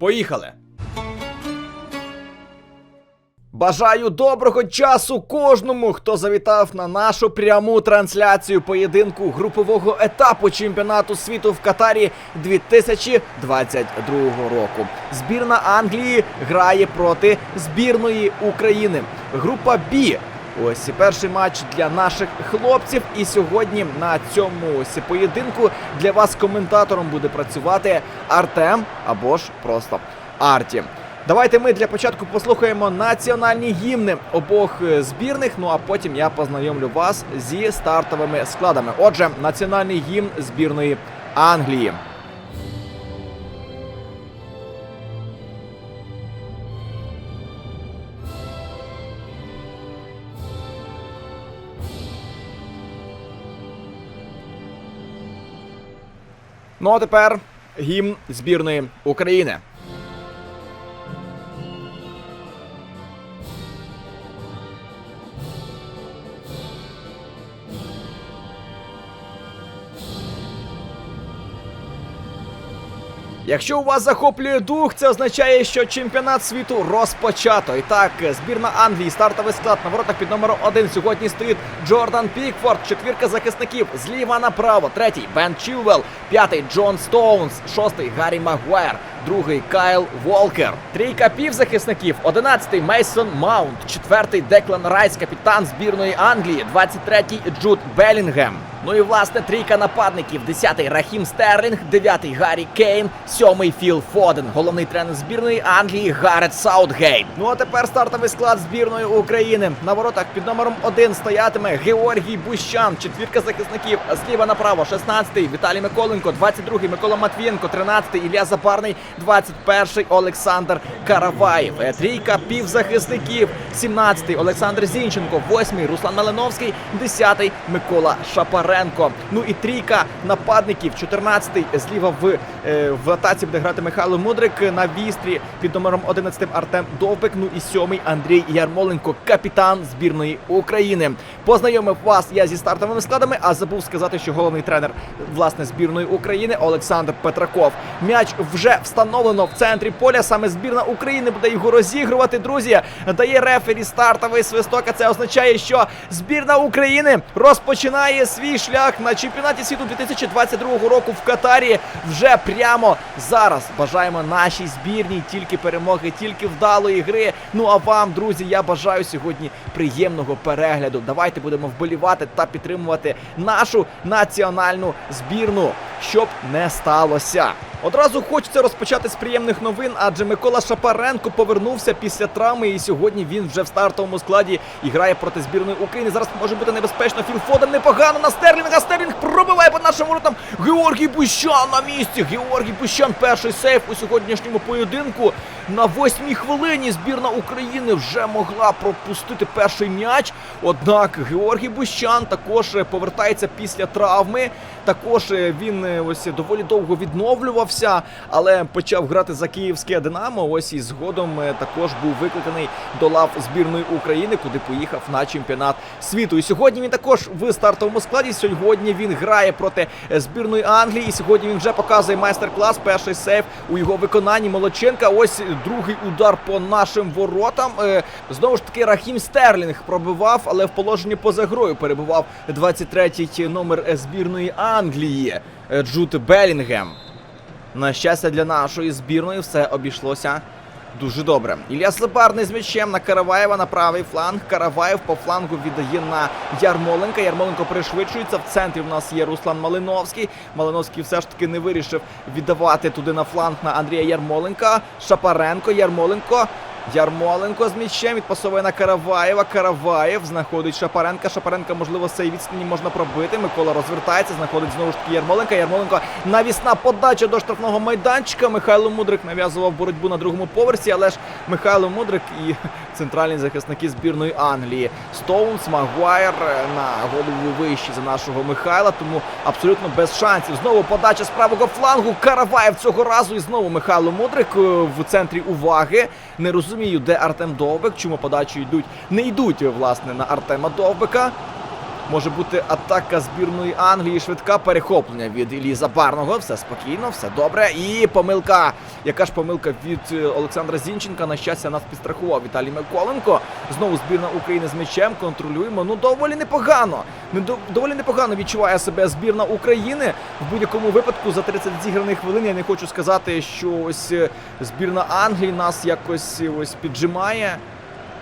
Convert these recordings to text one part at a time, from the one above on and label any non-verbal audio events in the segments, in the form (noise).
Поїхали! Бажаю доброго часу кожному, хто завітав на нашу пряму трансляцію поєдинку групового етапу чемпіонату світу в Катарі 2022 року. Збірна Англії грає проти збірної України. Група Б. Ось і перший матч для наших хлопців. І сьогодні на цьому ось поєдинку для вас коментатором буде працювати Артем або ж просто Арті. Давайте ми для початку послухаємо національні гімни обох е, збірних. Ну а потім я познайомлю вас зі стартовими складами. Отже, національний гімн збірної Англії. Ну а тепер гімн збірної України. Якщо у вас захоплює дух, це означає, що чемпіонат світу розпочато. І так, збірна Англії, стартовий склад на воротах під номером 1 сьогодні стоїть Джордан Пікфорд, четвірка захисників. Зліва направо, третій Бен Чілвел, п'ятий Джон Стоунс, шостий Гаррі Магуайр, другий Кайл Волкер, трійка півзахисників, одинадцятий Мейсон Маунт, четвертий Деклан Райс, капітан збірної Англії, 23-й Джуд Белінгем. Ну і власне трійка нападників: 10-й Рахім Стерлінг, 9-й Гаррі Кейн, 7-й Філ Фоден, головний тренер збірної Англії Гарет Саутгейт. Ну а тепер стартовий склад збірної України. На воротах під номером 1 стоятиме Георгій Бущан, четвірка захисників. Зліва направо, 16-й Віталій Миколенко, 22-й Микола Матвієнко, 13-й Ілля Запарний, 21-й Олександр Караваєв. Е, Трійка півзахисників, 17-й Олександр Зінченко, 8-й Руслан Малиновський, 10-й Микола Шапаренко. Ну і трійка нападників, 14-й зліва в, е, в атаці буде грати Михайло Мудрик на вістрі під номером 11 Артем Довбик. Ну і 7-й Андрій Ярмоленко, капітан збірної України. Познайомив вас я зі стартовими складами, а забув сказати, що головний тренер власне збірної України Олександр Петраков. М'яч вже встановлено в центрі поля. Саме збірна України буде його розігрувати. Друзі, дає рефері стартовий свисток. А це означає, що збірна України розпочинає свій шлях на чемпіонаті світу 2022 року в Катарі. Вже прямо зараз бажаємо нашій збірній тільки перемоги, тільки вдалої гри. Ну а вам, друзі, я бажаю сьогодні приємного перегляду. Давайте будемо вболівати та підтримувати нашу національну збірну, щоб не сталося. Одразу хочеться розпочати з приємних новин, адже Микола Шапаренко повернувся після травми, і сьогодні він вже в стартовому складі і грає проти збірної України. Зараз може бути небезпечно. Філ Фоден непогано на Стерлінга. Стерлінг пробиває по нашим воротам. Георгій Бущан на місці. Георгій Бущан перший сейф у сьогоднішньому поєдинку. На восьмій хвилині збірна України вже могла пропустити перший м'яч. Однак Георгій Бущан також повертається після травми. Також він е, ось доволі довго відновлювався, але почав грати за київське Динамо. Ось і згодом е, також був викликаний до лав збірної України, куди поїхав на чемпіонат світу. І сьогодні він також в стартовому складі. Сьогодні він грає проти е, збірної Англії. І сьогодні він вже показує майстер-клас. Перший сейф у його виконанні Молодченка. Ось другий удар по нашим воротам. Е, Знову ж таки, Рахім Стерлінг пробивав, але в положенні поза грою перебував 23-й номер збірної Англії Джуд Белінгем. На щастя для нашої збірної все обійшлося дуже добре. Ілля Слепарний з м'ячем на Караваєва на правий фланг. Караваєв по флангу віддає на Ярмоленка. Ярмоленко пришвидшується. В центрі в нас є Руслан Малиновський. Малиновський все ж таки не вирішив віддавати туди на фланг на Андрія Ярмоленка. Шапаренко, Ярмоленко. Ярмоленко з м'ячем відпасовує на Караваєва. Караваєв знаходить Шапаренка. Шапаренка, можливо, цієї відстані можна пробити. Микола розвертається, знаходить знову ж таки Ярмоленка. Ярмоленко навісна подача до штрафного майданчика. Михайло Мудрик нав'язував боротьбу на другому поверсі, але ж Михайло Мудрик і (laughs) центральні захисники збірної Англії. Стоунс, Магуайр на голову вищі за нашого Михайла, тому абсолютно без шансів. Знову подача з правого флангу. Караваєв цього разу і знову Михайло Мудрик е, в центрі уваги. Не розумію, де Артем Довбик, чому подачі йдуть, не йдуть власне на Артема Довбика. Може бути атака збірної Англії, швидка перехоплення від Іллі Забарного. Все спокійно, все добре. І помилка. Яка ж помилка від е, Олександра Зінченка? На щастя, нас підстрахував Віталій Миколенко. Знову збірна України з м'ячем. Контролюємо. Ну доволі непогано. Не доволі непогано відчуває себе збірна України. В будь-якому випадку за 30 зіграних хвилин я не хочу сказати, що ось е, збірна Англії нас якось е, ось піджимає.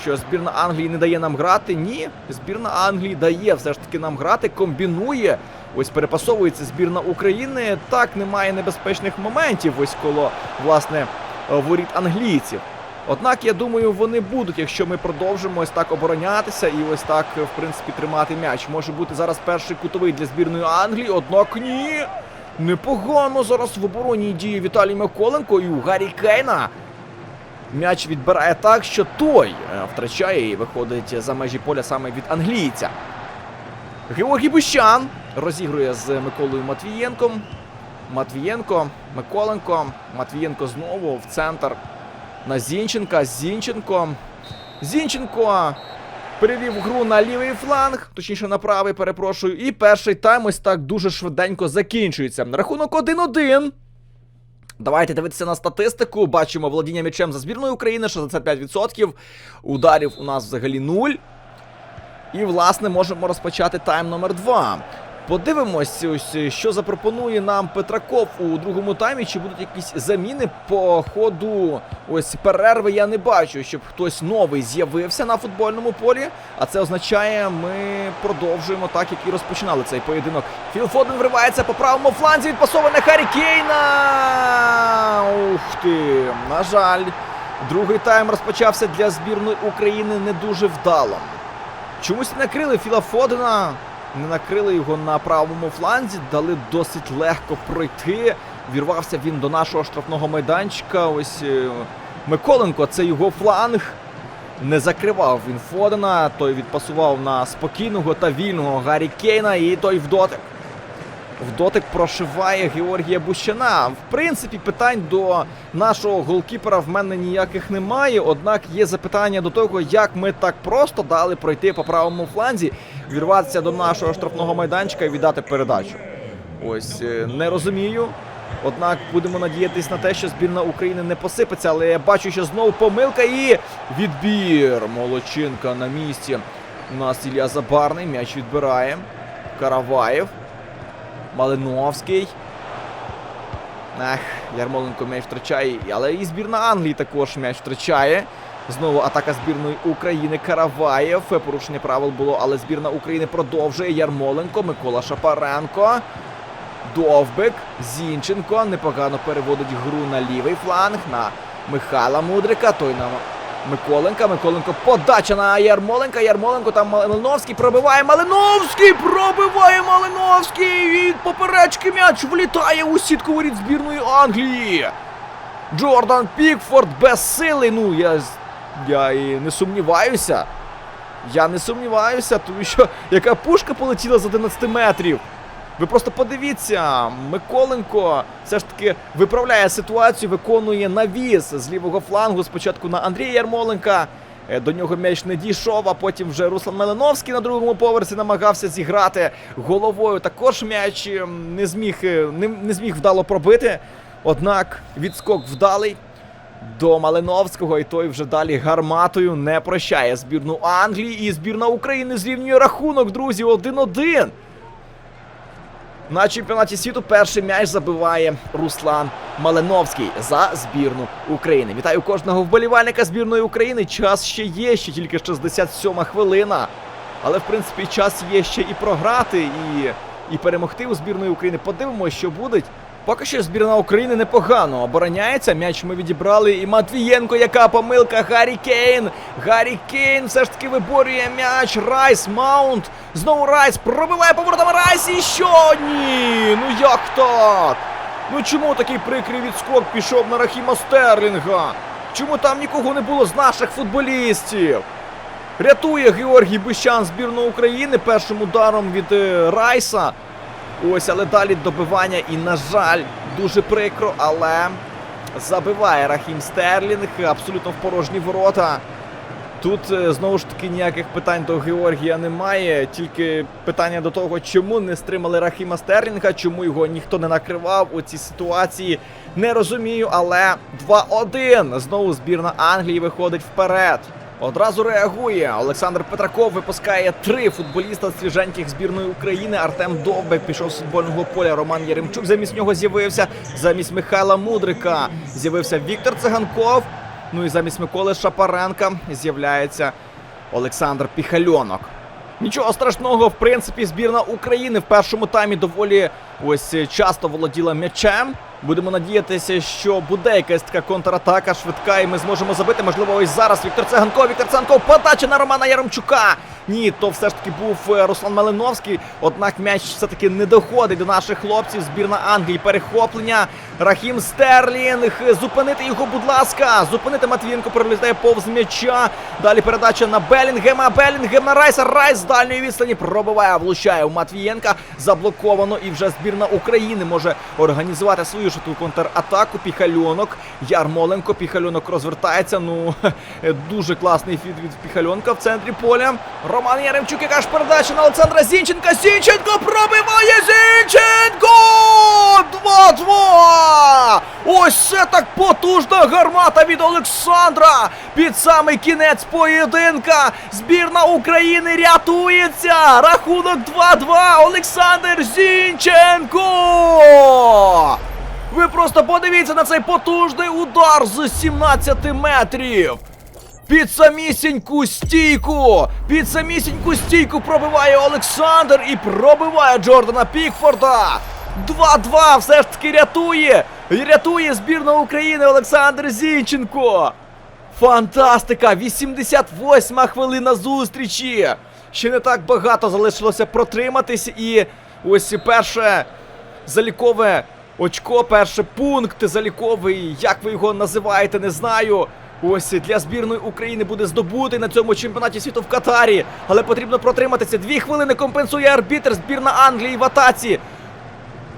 Що збірна Англії не дає нам грати? Ні, збірна Англії дає все ж таки нам грати, комбінує. Ось перепасовується збірна України. Так, немає небезпечних моментів ось коло власне е, воріт англійців. Однак я думаю, вони будуть, якщо ми продовжимо ось так оборонятися і ось так, е, в принципі, тримати м'яч. Може бути зараз перший кутовий для збірної Англії, однак ні. Непогано зараз в обороні діє Віталій Миколенко і у Гаррі Кейна. М'яч відбирає так, що той е, втрачає і виходить за межі поля саме від англійця. Георгій Бущан розігрує з Миколою Матвієнком. Матвієнко, Миколенко. Матвієнко знову в центр на Зінченка. Зінченко. Зінченко перевів гру на лівий фланг, точніше на правий, перепрошую. І перший тайм ось так дуже швиденько закінчується. Рахунок 1-1. Давайте дивитися на статистику. Бачимо володіння м'ячем за збірною України 65%. Ударів у нас взагалі нуль. І, власне, можемо розпочати тайм номер 2. Подивимось, ось, що запропонує нам Петраков у другому таймі. Чи будуть якісь заміни по ходу ось перерви? Я не бачу, щоб хтось новий з'явився на футбольному полі. А це означає, ми продовжуємо так, як і розпочинали цей поєдинок. Філ Фоден вривається по правому фланзі. Відпасоване Харі Кейна. Ух ти! На жаль, другий тайм розпочався для збірної України не дуже вдало. Чомусь накрили Філа Фодена, не накрили його на правому фланзі, дали досить легко пройти. Вірвався він до нашого штрафного майданчика. Ось е, Миколенко, це його фланг. Не закривав він Фодена, той відпасував на спокійного та вільного Гаррі Кейна, і той в дотик. В дотик прошиває Георгія Бущана. В принципі, питань до нашого голкіпера в мене ніяких немає. Однак є запитання до того, як ми так просто дали пройти по правому фланзі, вірватися до нашого штрафного майданчика і віддати передачу. Ось е, не розумію. Однак будемо надіятись на те, що збірна України не посипеться, але я бачу, що знову помилка і відбір. Молодчинка на місці. У нас Ілля Забарний, м'яч відбирає. Караваєв. Малиновський. Ех, Ярмоленко м'яч втрачає, але і збірна Англії також м'яч втрачає. Знову атака збірної України Караваєв. Порушення правил було, але збірна України продовжує. Ярмоленко, Микола Шапаренко. Довбик, Зінченко непогано переводить гру на лівий фланг на Михайла Мудрика. Той на Миколенка. Миколенко подача на Ярмоленка. Ярмоленко там Малиновський пробиває. Малиновський пробиває Малиновський. І поперечки м'яч влітає у сітку воріт збірної Англії. Джордан Пікфорд без сили. Ну, я, я і не сумніваюся. Я не сумніваюся, тому що яка пушка полетіла з 11 метрів. Ви просто подивіться, Миколенко все ж таки виправляє ситуацію, виконує навіс з лівого флангу. Спочатку на Андрія Ярмоленка. Е, До нього м'яч не дійшов, а потім вже Руслан Мелиновський на другому поверсі намагався зіграти головою. Також м'яч не зміг, е, не, не зміг вдало пробити. Однак відскок вдалий до Малиновського, і той вже далі гарматою не прощає збірну Англії і збірна України зрівнює рахунок, друзі, 1-1. На чемпіонаті світу перший м'яч забиває Руслан Малиновський за збірну України. Вітаю кожного вболівальника збірної України. Час ще є, ще тільки 67 хвилина. Але в принципі час є ще і програти, і, і перемогти у збірної України. Подивимося, що буде. Поки що збірна України непогано обороняється. М'яч ми відібрали. І Матвієнко, яка помилка. Гаррі Кейн. Гаррі Кейн все ж таки виборює м'яч. Райс, Маунт. Знову Райс пробиває поворотами Райс. І що? Ні. Ну як так? Ну чому такий прикрий відскок пішов на Рахіма Стерлінга? Чому там нікого не було з наших футболістів? Рятує Георгій Бущан збірну України першим ударом від е, Райса. Ось, але далі добивання і, на жаль, дуже прикро, але забиває Рахім Стерлінг абсолютно в порожні ворота. Тут е, знову ж таки ніяких питань до Георгія немає. Тільки питання до того, чому не стримали Рахіма Стерлінга, чому його ніхто не накривав у цій ситуації. Не розумію, але 2-1. Знову збірна Англії виходить вперед. Одразу реагує. Олександр Петраков випускає три футболіста свіженьких збірної України. Артем Довбек пішов з футбольного поля. Роман Яремчук замість нього з'явився. Замість Михайла Мудрика з'явився Віктор Циганков. Ну і замість Миколи Шапаренка з'являється Олександр Піхальонок. Нічого страшного, в принципі, збірна України в першому таймі доволі ось часто володіла м'ячем. Будемо надіятися, що буде якась така контратака швидка, і ми зможемо забити. Можливо, ось зараз Віктор Циганков, Віктор Циганков, подача на Романа Яремчука. Ні, то все ж таки був е, Руслан Малиновський. Однак м'яч все-таки не доходить до наших хлопців. Збірна Англії. Перехоплення. Рахім Стерлінг. Зупинити його, будь ласка. Зупинити Матвієнко пролітає повз м'яча. Далі передача на Белінгема. Белінгем на Райса. Райс з дальньої відстані пробиває, влучає у Матвієнка. Заблоковано. І вже збірна України може організувати свою швидку контратаку. Піхальонок. Ярмоленко. Піхальонок розвертається. Ну (laughs) дуже класний фід від Піхальонка в центрі поля. Роман Яремчук, яка ж передача на Олександра Зінченка. Зінченко пробиває Зінченко! 2-2! Ось це так потужна гармата від Олександра! Під самий кінець поєдинка! Збірна України рятується! Рахунок 2-2! Олександр Зінченко! Ви просто подивіться на цей потужний удар з 17 метрів! Під самісіньку стійку! Під самісіньку стійку пробиває Олександр і пробиває Джордана Пікфорда! 2-2 все ж таки рятує! Рятує збірна України Олександр Зінченко! Фантастика! 88 хвилина зустрічі! Ще не так багато залишилося протриматись, і ось перше залікове очко, перший пункт заліковий, як ви його називаєте, не знаю. Ось для збірної України буде здобутий на цьому чемпіонаті світу в Катарі. Але потрібно протриматися. Дві хвилини компенсує арбітр збірна Англії в атаці.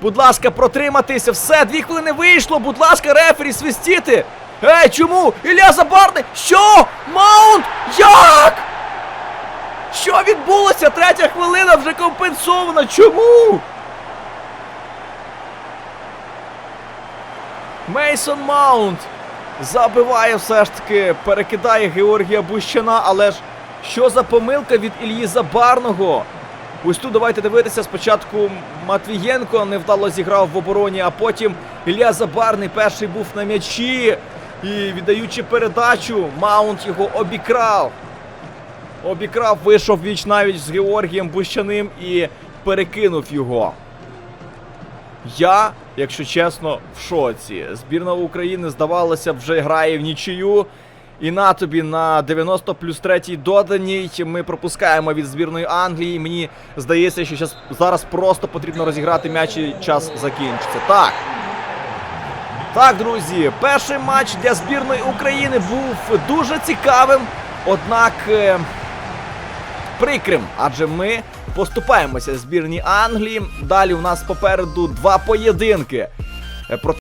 Будь ласка, протриматися. Все, дві хвилини вийшло. Будь ласка, рефері, свистіти. Ей, чому? Ілля Забарний? Що? Маунт? Як? Що відбулося? Третя хвилина вже компенсована. Чому? Мейсон Маунт забиває все ж таки, перекидає Георгія Бущана, але ж що за помилка від Ільї Забарного? Ось тут давайте дивитися. Спочатку Матвієнко невдало зіграв в обороні, а потім Ілля Забарний перший був на м'ячі. І віддаючи передачу, Маунт його обікрав. Обікрав, вийшов віч навіть з Георгієм Бущаним і перекинув його. Я, якщо чесно, в шоці. Збірна України, здавалося, вже грає в нічию. І на тобі на 90 плюс 3 доданій ми пропускаємо від збірної Англії. Мені здається, що зараз просто потрібно розіграти м'яч і час закінчиться. Так. Так, друзі, перший матч для збірної України був дуже цікавим, однак е, прикрим, адже ми поступаємося збірній Англії. Далі у нас попереду два поєдинки. Е, Проти